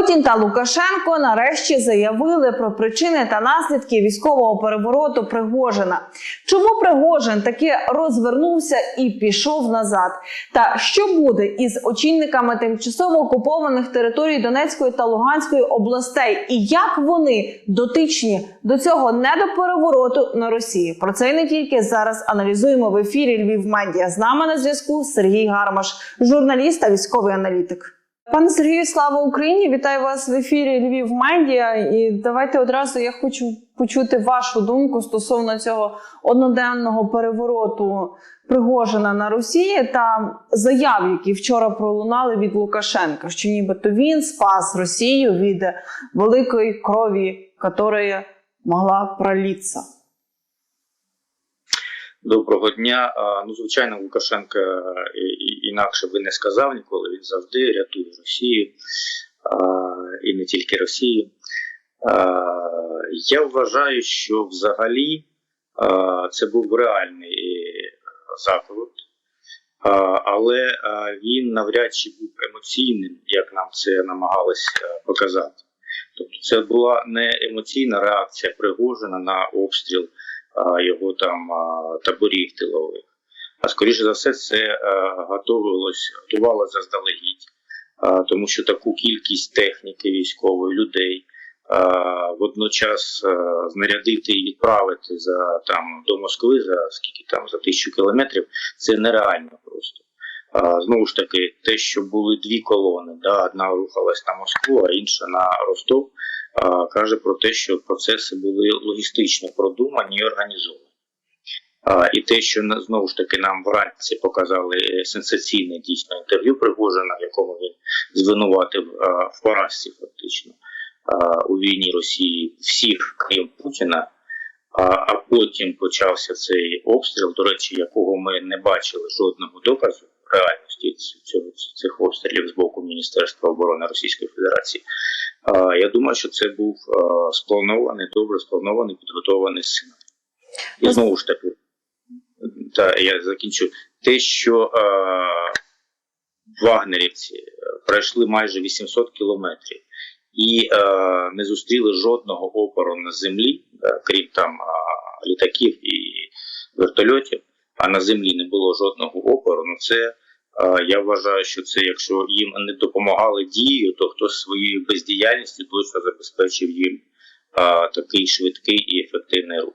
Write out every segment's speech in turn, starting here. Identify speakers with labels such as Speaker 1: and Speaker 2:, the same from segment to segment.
Speaker 1: Путін та Лукашенко нарешті заявили про причини та наслідки військового перевороту Пригожина. Чому Пригожин таки розвернувся і пішов назад? Та що буде із очільниками тимчасово окупованих територій Донецької та Луганської областей, і як вони дотичні до цього недоперевороту на Росії? Про це і не тільки зараз аналізуємо в ефірі Львів Медіа. З нами на зв'язку Сергій Гармаш, журналіст та військовий аналітик. Пане Сергію, слава Україні! Вітаю вас в ефірі Львів Медіа. І давайте одразу я хочу почути вашу думку стосовно цього одноденного перевороту Пригожина на Росії та заяв, які вчора пролунали від Лукашенка, що нібито він спас Росію від великої крові, яка могла пролитися.
Speaker 2: Доброго дня. Ну, звичайно, Лукашенко е, інакше би не сказав ніколи. Він завжди рятує Росію і не тільки Росію. Я вважаю, що взагалі це був реальний е, заклик, але він навряд чи був емоційним, як нам це намагалось е, показати. Тобто, це була не емоційна реакція Пригожина на обстріл його там таборів тилових. А скоріше за все, це е, готувалось, готувалося заздалегідь, тому що таку кількість техніки військової людей водночас знарядити і відправити за там до Москви за скільки там за тисячу кілометрів, це нереально просто. Знову ж таки, те, що були дві колони, да, одна рухалась на Москву, а інша на Ростов каже про те, що процеси були логістично продумані і організовані. І те, що знову ж таки нам вранці показали сенсаційне дійсно інтерв'ю Пригожина, в якому він звинуватив в поразці фактично у війні Росії всіх, крім Путіна. А, а потім почався цей обстріл, до речі, якого ми не бачили жодного доказу реальності цього цих обстрілів з боку Міністерства оборони Російської Федерації. Я думаю, що це був спланований, добре спланований, підготований сценарій. І
Speaker 1: Ну,
Speaker 2: знову ж таки, та я закінчу те, що а, вагнерівці е, пройшли майже 800 кілометрів і е, не зустріли жодного опору на землі, е, крім там а, літаків і вертольотів, а на землі не було жодного опору. Ну це е, я вважаю, що це якщо їм не допомагали дією, то хтось своєю бездіяльністю точно забезпечив їм е, такий швидкий і ефективний рух.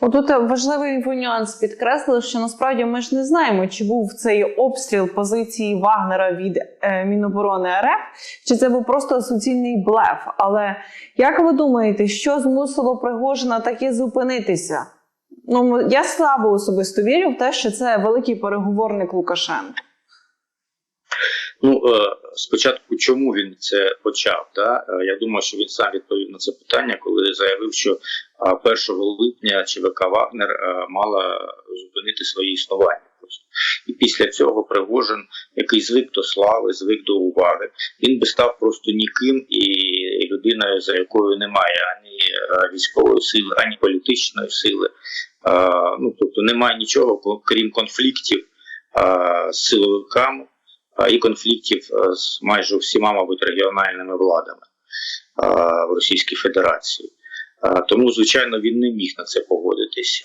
Speaker 1: Отут важливий нюанс підкреслили, що насправді ми ж не знаємо, чи був цей обстріл позиції Вагнера від е, Міноборони РФ, чи це був просто суцільний блеф. Але як ви думаєте, що змусило Пригожина таки зупинитися? Ну я слабо особисто вірю в те, що це великий переговорник Лукашенка.
Speaker 2: Ну е, спочатку, чому він це почав? Да? Е, Я думаю, що він сам відповів на це питання, коли заявив, що 1 липня ЧВК Вагнер е, мала зупинити своє існування. Просто і після цього Пригожин, який звик до слави, звик до уваги, він би став просто ніким і людиною, за якою немає ані е, військової сили, ані політичної сили. Е, Ну тобто немає нічого крім конфліктів е, з силовиками і конфліктів е, з майже всіма, мабуть, регіональними владами в Російській Федерації. Тому, звичайно, він не міг на це погодитись.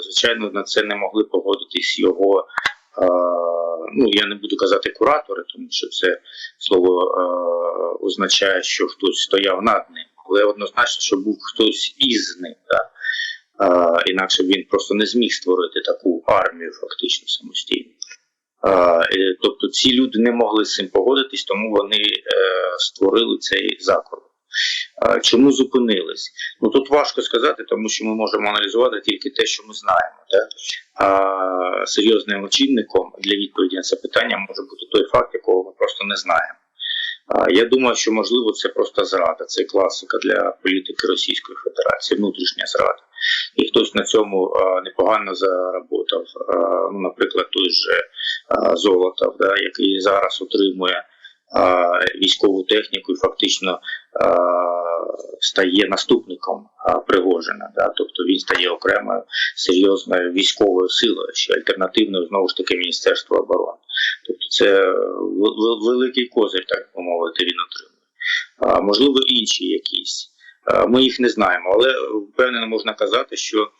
Speaker 2: Звичайно, на це не могли погодитись його. Ну, я не буду казати куратори, тому що це слово е, означає, що хтось стояв над ним, але однозначно, що був хтось із ним. Да? Інакше він просто не зміг створити таку армію фактично самостійно. Е, Тобто ці люди не могли з цим погодитись, тому вони е, створили цей заклад. Чому зупинились? Ну тут важко сказати, тому що ми можемо аналізувати тільки те, що ми знаємо. Да? А серйозним очільником для відповіді на це питання може бути той факт, якого ми просто не знаємо. Я думаю, що можливо це просто зрада, це класика для політики Російської Федерації, внутрішня зрада. І хтось на цьому непогано заработав. Ну, наприклад, той же Золотов, да, який зараз отримує військову техніку і фактично стає наступником Пригожина. Да, тобто він стає окремою серйозною військовою силою, ще альтернативною знову ж таки Міністерства оборони. Тобто це в- великий козир, так би мовити, він отримує. можливо, інші якісь. А, Ми їх не знаємо, але впевнено можна казати, що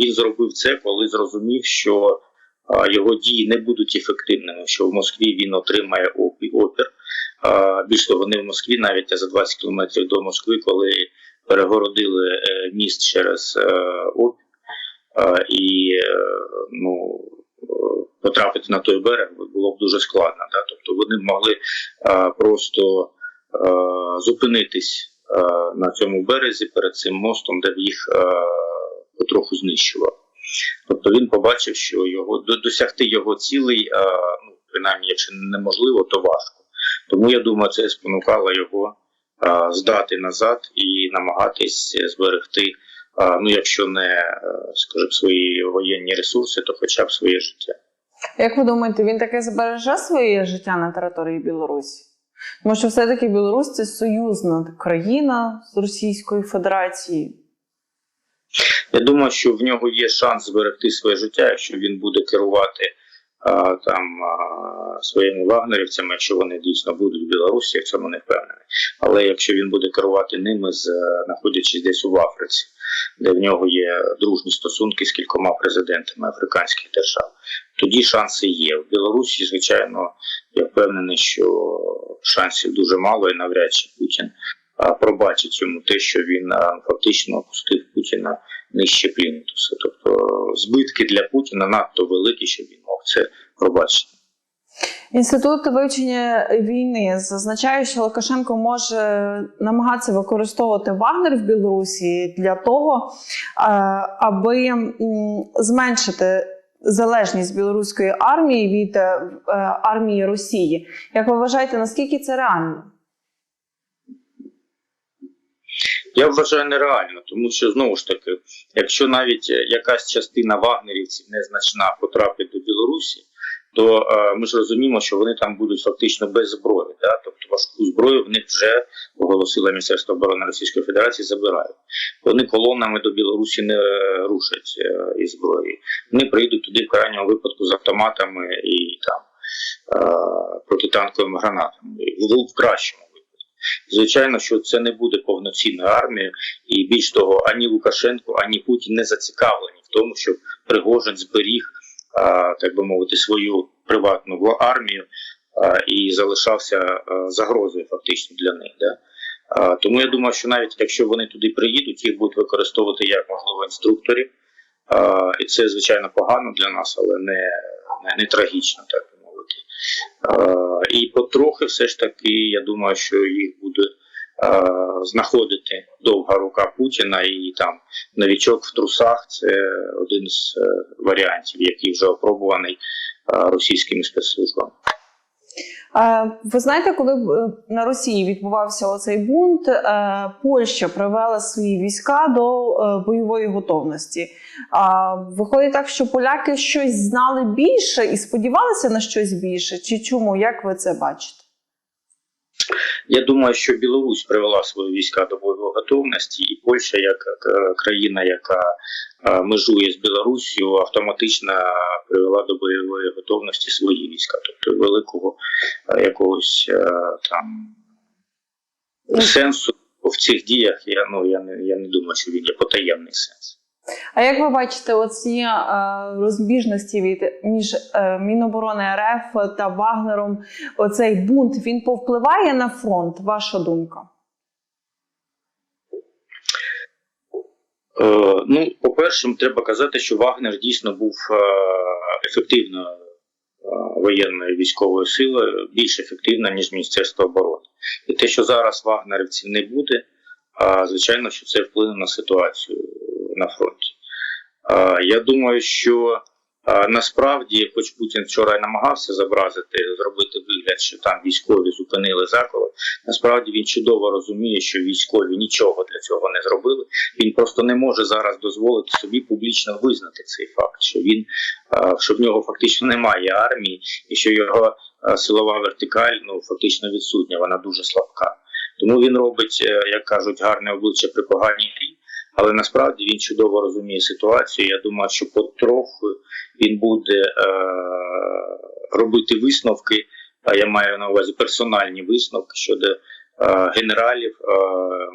Speaker 2: він зробив це, коли зрозумів, що його дії не будуть ефективними, що в Москві він отримає опі- опір. Більш того, не в Москві, навіть а за 20 кілометрів до Москви, коли перегородили е, міст через е, е, і е, ну, е, потрапити на той берег було б дуже складно. Да? Тобто вони могли е, просто е, зупинитись е, на цьому березі перед цим мостом, де б їх е, потроху знищував. Тобто він побачив, що його досягти його цілей, е, ну, принаймні, якщо неможливо, то важко. Тому я думаю, це спонукало його здати назад і намагатись зберегти, ну якщо не е, скажімо, свої воєнні ресурси, то хоча б своє життя.
Speaker 1: Як ви думаєте, він таке збереже своє життя на території Білорусі? Тому що все-таки Білорусь це союзна країна з Російською Федерацією.
Speaker 2: Я думаю, що в нього є шанс зберегти своє життя, якщо він буде керувати а, там а, своїми вагнерівцями, якщо вони дійсно будуть в Білорусі, я в цьому не впевнений. Але якщо він буде керувати ними, е, знаходячись десь у Африці, де в нього є дружні стосунки з кількома президентами африканських держав, тоді шанси є. В Білорусі, звичайно, я впевнений, що шансів дуже мало, і навряд чи Путін пробачить йому те, що він фактично опустив Путіна нижче плінтуса. Тобто збитки для Путіна надто великі, щоб він мог це пробачити.
Speaker 1: Інститут вивчення війни зазначає, що Лукашенко може намагатися використовувати Вагнер в Білорусі для того, е, аби зменшити залежність білоруської армії від е, е, армії Росії. Як ви вважаєте, наскільки це реально?
Speaker 2: Я вважаю нереально, тому що знову ж таки, якщо навіть якась частина вагнерівців незначна потрапить до Білорусі, то е, ми ж розуміємо, що вони там будуть фактично без зброї. Да? Тобто важку зброю в них вже оголосило Міністерство оборони Російської Федерації забирають. Вони колонами до Білорусі не рушать е, із зброї. Вони прийдуть туди в крайньому випадку з автоматами і там е, протитанковими гранатами. В, кращому. Звичайно, що це не буде повноцінною армією, і більш того, ані Лукашенко, ані Путін не зацікавлені в тому, щоб Пригожин зберіг, так би мовити, свою приватну армію і залишався загрозою фактично для них. Да? Тому я думаю, що навіть якщо вони туди приїдуть, їх будуть використовувати як можливо інструкторів. І це звичайно погано для нас, але не, не, не трагічно, так би мовити. І потрохи все ж таки, я думаю, що їх буде знаходити довга рука Путіна і там новічок в трусах це один з е, варіантів, який вже опробуваний російськими спецслужбами.
Speaker 1: Е, Ви знаєте, коли е, на Росії відбувався оцей бунт, е, Польща привела свої війська до е, бойової готовності. Виходить так, що поляки щось знали більше і сподівалися на щось більше. Чи чому? Як ви це бачите?
Speaker 2: Я думаю, що Білорусь привела свої війська до бойової готовності, і Польща, як е, країна, яка е, межує з Білоруссю, автоматично привела до бойової готовності свої війська, тобто великого е, якогось там сенсу в цих діях. Я ну я не я не думаю, що він є потаємний сенс.
Speaker 1: А як ви бачите, оці е, розбіжності від між е, Міноборони РФ та Вагнером, оцей бунт він повпливає на фронт? Ваша думка?
Speaker 2: Е, ну, по-перше, треба казати, що Вагнер дійсно був е, ефективною воєнною військовою силою, більш ефективна, ніж Міністерство оборони. І те, що зараз вагнерівців не буде, звичайно, що це вплине на ситуацію на фронті. Я думаю, що насправді, хоч Путін вчора намагався зобразити, зробити вигляд, що там військові зупинили заколот, насправді він чудово розуміє, що військові нічого для цього не зробили. Він просто не може зараз дозволити собі публічно визнати цей факт, що він що в нього фактично немає армії, і що його силова вертикаль ну фактично відсутня, вона дуже слабка. Тому він робить, е, як кажуть, гарне обличчя при поганій грі, але насправді він чудово розуміє ситуацію. Я думаю, що потроху він буде е, робити висновки. А я маю на увазі персональні висновки щодо е, генералів, е,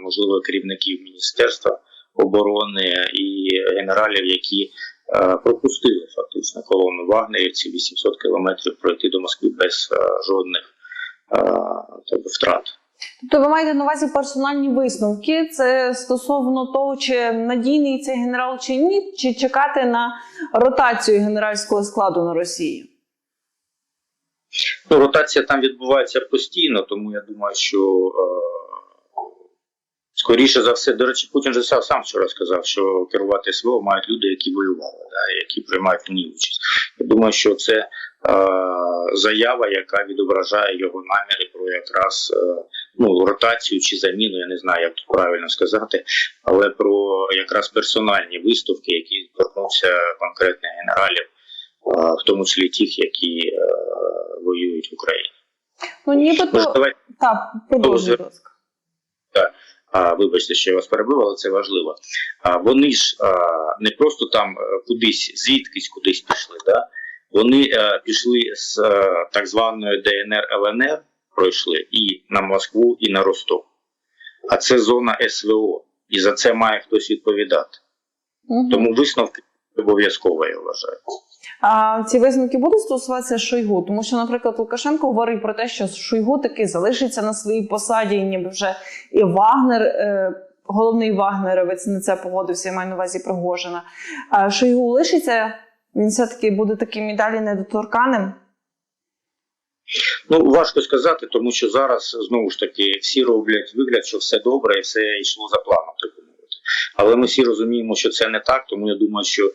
Speaker 2: можливо, керівників міністерства оборони і генералів, які е, пропустили фактично колону вагнерівців 800 кілометрів пройти до Москви без е, жодних е, втрат.
Speaker 1: Тобто ви маєте на увазі персональні висновки? Це стосовно того, чи надійний цей генерал чи ні, чи чекати на ротацію генеральського складу на Росії?
Speaker 2: Ну, ротація там відбувається постійно, тому я думаю, що е, скоріше за все, до речі, Путін же сам, вчора сказав, що керувати СВО мають люди, які воювали, да, які приймають в ній участь. Я думаю, що це е, заява, яка відображає його наміри про якраз е, ну, ротацію чи заміну, я не знаю, як тут правильно сказати, але про якраз персональні виставки, які торкнуться конкретних генералів, в тому числі тих, які е, воюють в Україні.
Speaker 1: Ну нібито
Speaker 2: давайте
Speaker 1: так, продовжуйте, будь ласка.
Speaker 2: а, вибачте, що я вас перебив, але це важливо. А, вони ж а, не просто там е, кудись, звідкись кудись пішли. Да? Вони е, пішли з е, так званої ДНР ЛНР, пройшли і на Москву, і на Ростов. А це зона СВО, і за це має хтось відповідати.
Speaker 1: Мгм.
Speaker 2: Тому висновки обов'язково я вважаю.
Speaker 1: А ці висновки будуть стосуватися Шойгу, тому що, наприклад, Лукашенко говорить про те, що Шойгу таки залишиться на своїй посаді, і ніби вже і Вагнер, е, головний вагнеровець на це погодився, я маю на увазі Пригожина. А Шойгу лишиться, він все-таки буде таким і далі недоторканим.
Speaker 2: Ну, важко сказати, тому що зараз знову ж таки всі роблять вигляд, що все добре і все йшло за планом, так би мовити. Але ми всі розуміємо, що це не так, тому я думаю, що е,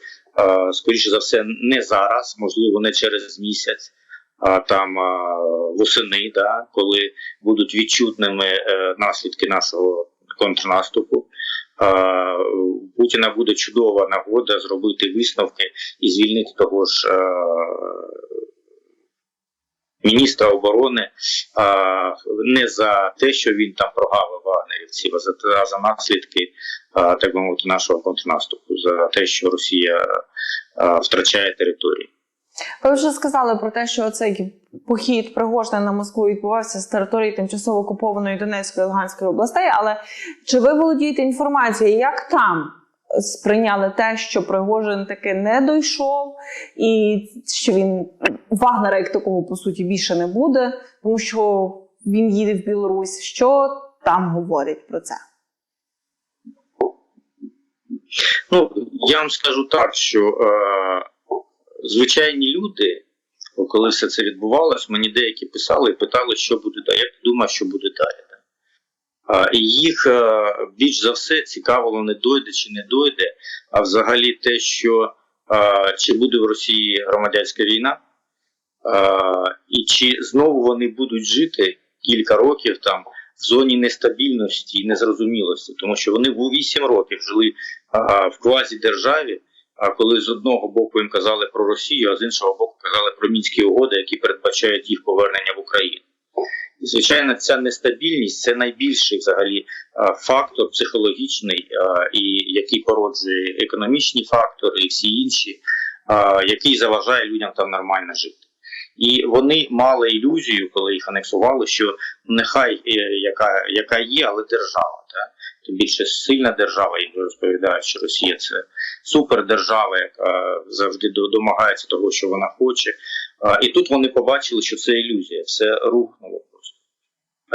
Speaker 2: скоріше за все не зараз, можливо, не через місяць, а там восени, да, коли будуть відчутними е, наслідки нашого контрнаступу. Е, Путіна буде чудова нагода зробити висновки і звільнити того ж міністра оборони а, не за те, що він там прогавив вагнерівців, а за, а за наслідки, а, так би мовити, нашого контрнаступу, за те, що Росія а, втрачає території.
Speaker 1: Ви вже сказали про те, що цей похід Пригожина на Москву відбувався з території тимчасово окупованої Донецької і Луганської областей. Але чи ви володієте інформацією, як там сприйняли те, що Пригожин таки не дійшов, і що він Вагнера як такого по суті більше не буде, тому що він їде в Білорусь? Що там говорять про це?
Speaker 2: Ну, я вам скажу так, що е, звичайні люди, коли все це відбувалось, мені деякі писали і питали, що буде далі. Як ти думаєш, що буде їх е, більш за все цікавило, не дойде чи не дойде, а взагалі те, що чи буде в Росії громадянська війна, і чи знову вони будуть жити кілька років там в зоні нестабільності і незрозумілості, тому що вони в 8 років жили в квазі державі. А коли з одного боку їм казали про Росію, а з іншого боку казали про мінські угоди, які передбачають їх повернення в Україну. Звичайно, ця нестабільність це найбільший взагалі фактор психологічний, і який породжує економічні фактори і всі інші, який заважає людям там нормально жити. І вони мали ілюзію, коли їх анексували, що нехай е, яка, яка є, але держава. Так? Тим більше сильна держава, їм розповідають, що Росія це супердержава, яка завжди до- домагається того, що вона хоче. І тут вони побачили, що це ілюзія, все рухнуло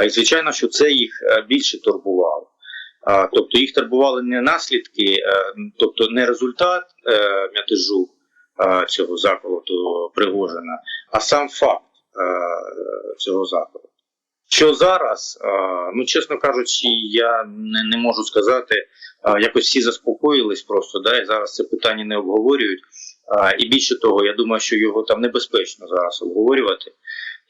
Speaker 2: і звичайно, що це їх е, більше турбувало. Тобто їх турбували не наслідки, е, тобто не результат е, мятежу цього заколоту Пригожина, а сам факт цього заколоту. Що зараз, ну чесно кажучи, я не, не можу сказати, якось всі заспокоїлись просто, да, і зараз це питання не обговорюють. І більше того, я думаю, що його там небезпечно зараз обговорювати,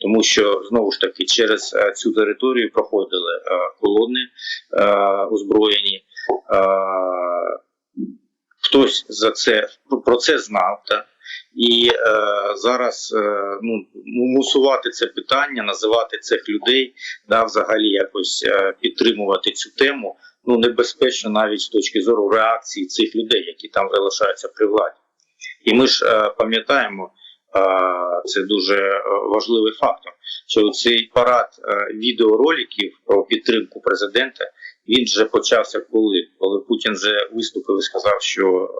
Speaker 2: тому що знову ж таки через е, цю територію проходили е, колони е, озброєні. Хтось за це про це знав, так? і е, зараз е, ну, мусувати це питання, називати цих людей, да, взагалі якось е, підтримувати цю тему, ну небезпечно навіть з точки зору реакції цих людей, які там залишаються при владі. І ми ж е, пам'ятаємо, Це дуже е, важливий фактор. Що цей парад е, відеороликів про підтримку президента він вже почався коли? Коли Путін вже виступив і сказав, що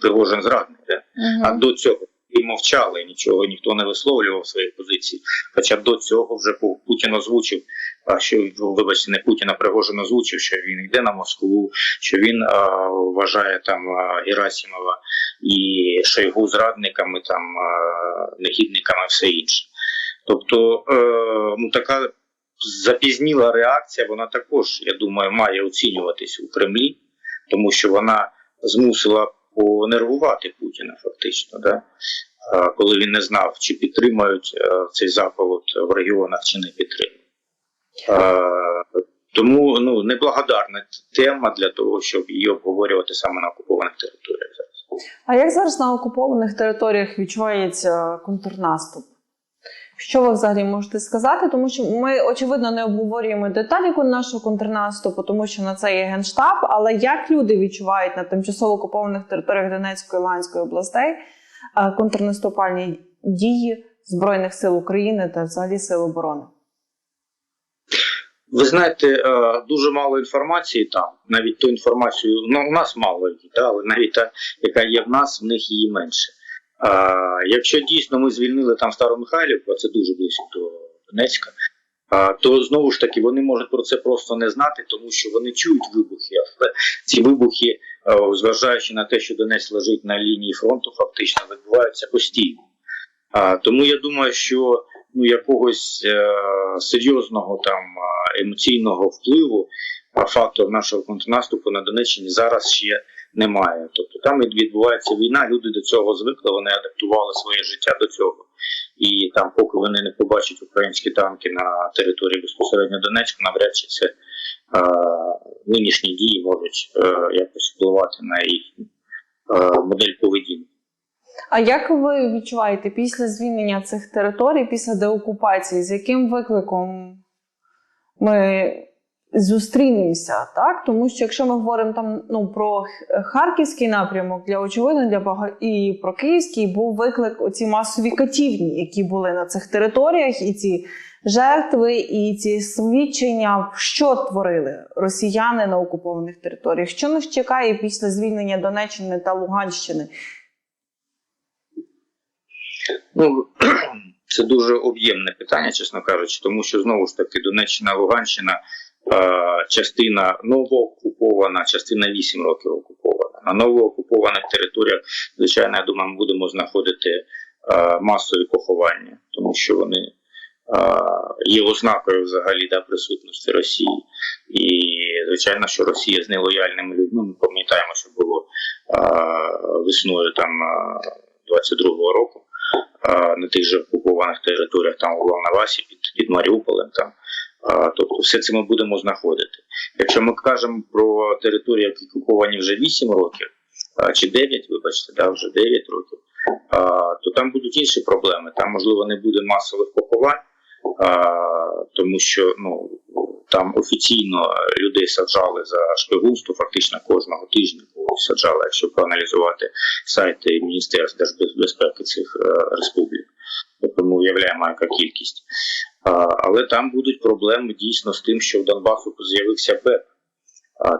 Speaker 2: Пригожин зрадник. да? А до цього і мовчали, нічого ніхто не висловлював свої позиції. Хоча до цього вже Путін озвучив, а що ну, вибачте, не Путін, а Пригожин озвучив, що він йде на Москву, що він а, вважає там а, Герасимова і Шойгу зрадниками, там негідниками, все інше. Тобто, е, ну така запізніла реакція, вона також, я думаю, має оцінюватись у Кремлі, тому що вона змусила понервувати Путіна фактично, да? Коли він не знав, чи підтримають е, цей заповод в регіонах, чи не підтримують. Тому ну, неблагодарна тема для того, щоб її обговорювати саме на окупованих територіях зараз.
Speaker 1: А як зараз на окупованих територіях відчувається контрнаступ? Що ви взагалі можете сказати? Тому що ми очевидно не обговорюємо деталі нашого контрнаступу, тому що на це є генштаб. Але як люди відчувають на тимчасово окупованих територіях Донецької і Луганської областей е, контрнаступальні дії Збройних сил України та взагалі сил оборони?
Speaker 2: Ви знаєте, е, дуже мало інформації там, навіть ту інформацію, ну у нас мало але навіть та, яка є в нас, в них її менше. Якщо дійсно ми звільнили там Старомихайлівку, а це дуже близько до Донецька, то знову ж таки вони можуть про це просто не знати, тому що вони чують вибухи, але ці вибухи, зважаючи на те, що Донець лежить на лінії фронту, фактично відбуваються постійно. Тому я думаю, що ну, якогось е, серйозного там емоційного впливу фактор нашого контрнаступу на Донеччині зараз ще немає. Тобто там відбувається війна, люди до цього звикли, вони адаптували своє життя до цього. І там, поки вони не побачать українські танки на території безпосередньо Донецька, навряд чи це е, нинішні дії можуть е, якось впливати на їхню е, модель поведінки.
Speaker 1: А як ви відчуваєте після звільнення цих територій, після деокупації, з яким викликом ми зустрінемося? Так? Тому що якщо ми говоримо там ну, про Харківський напрямок, для очевидно, для бага... і про Київський був виклик оці масові катівні, які були на цих територіях, і ці жертви, і ці свідчення, що творили росіяни на окупованих територіях. Що нас чекає після звільнення Донеччини та Луганщини?
Speaker 2: Ну це дуже об'ємне питання, чесно кажучи, тому що знову ж таки Донеччина, Луганщина, частина новоокупована, частина 8 років окупована. На новоокупованих територіях, звичайно, я думаю, ми будемо знаходити е, масові поховання, тому що вони е, є ознакою взагалі да, присутності Росії. І звичайно, що Росія з нелояльними людьми. Ми пам'ятаємо, що було е, весною там е, 22-го року на тих же окупованих територіях, там у Волновасі, під, під Маріуполем. Там. Тобто все це ми будемо знаходити. Якщо ми кажемо про території, які окуповані вже 8 років, чи 9, вибачте, да, вже 9 років, то там будуть інші проблеми. Там, можливо, не буде масових поховань, тому що ну, там офіційно людей саджали за шпигунство, фактично кожного тижня саджали, якщо проаналізувати сайти Міністерств держбезпеки цих е, республік. Тобто ми уявляємо, яка кількість. Але там будуть проблеми дійсно з тим, що в Донбасу з'явився БЕП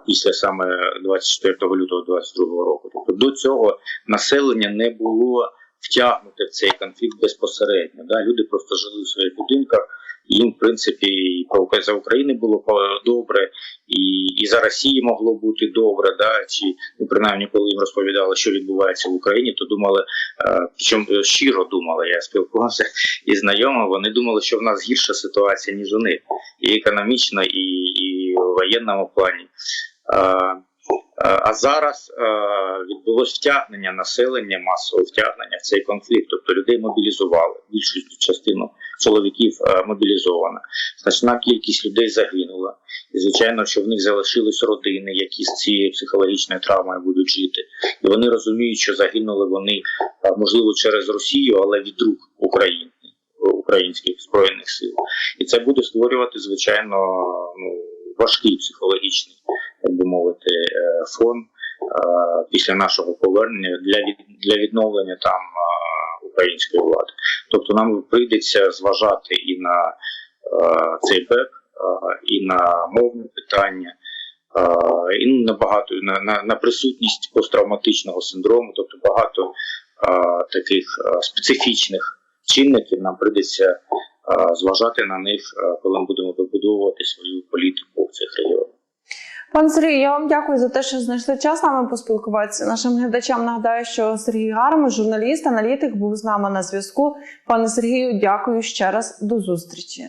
Speaker 2: після саме 24 лютого 2022 року. Тобто до цього населення не було втягнуте в цей конфлікт безпосередньо. Да? Люди просто жили в своїх будинках. І Їм, в принципі, і за України було добре, і, і за Росії могло бути добре. Да? Чи ну, принаймні, коли їм розповідали, що відбувається в Україні, то думали, е, причому е, щиро думали, я спілкувався із знайомими, вони думали, що в нас гірша ситуація, ніж у них, і економічно, і, і в воєнному плані. Е, Е, А зараз відбулось втягнення населення, масове втягнення в цей конфлікт. Тобто людей мобілізували. Більшу частину чоловіків е, мобілізована. Значна кількість людей загинула. І звичайно, що в них залишились родини, які з цією психологічною травмою будуть жити. І вони розуміють, що загинули вони е, можливо через Росію, але від рук України, українських збройних сил. І це буде створювати звичайно ну, важкий психологічний так би мовити, е, фон е, після нашого повернення для для відновлення там е, української влади. Тобто нам прийдеться зважати і на е, цей бек, е, і на мовне питання, е, і на багато на, на, на присутність посттравматичного синдрому, тобто багато е, таких е, специфічних чинників нам прийдеться е, зважати на них, е, коли ми будемо вибудовувати свою політику в цих регіонах.
Speaker 1: Пан Сергій, я вам дякую за те, що знайшли час з нами поспілкуватися. Нашим глядачам нагадаю, що Сергій Гарм, журналіст, аналітик, був з нами на зв'язку. Пане Сергію, дякую ще раз. До зустрічі.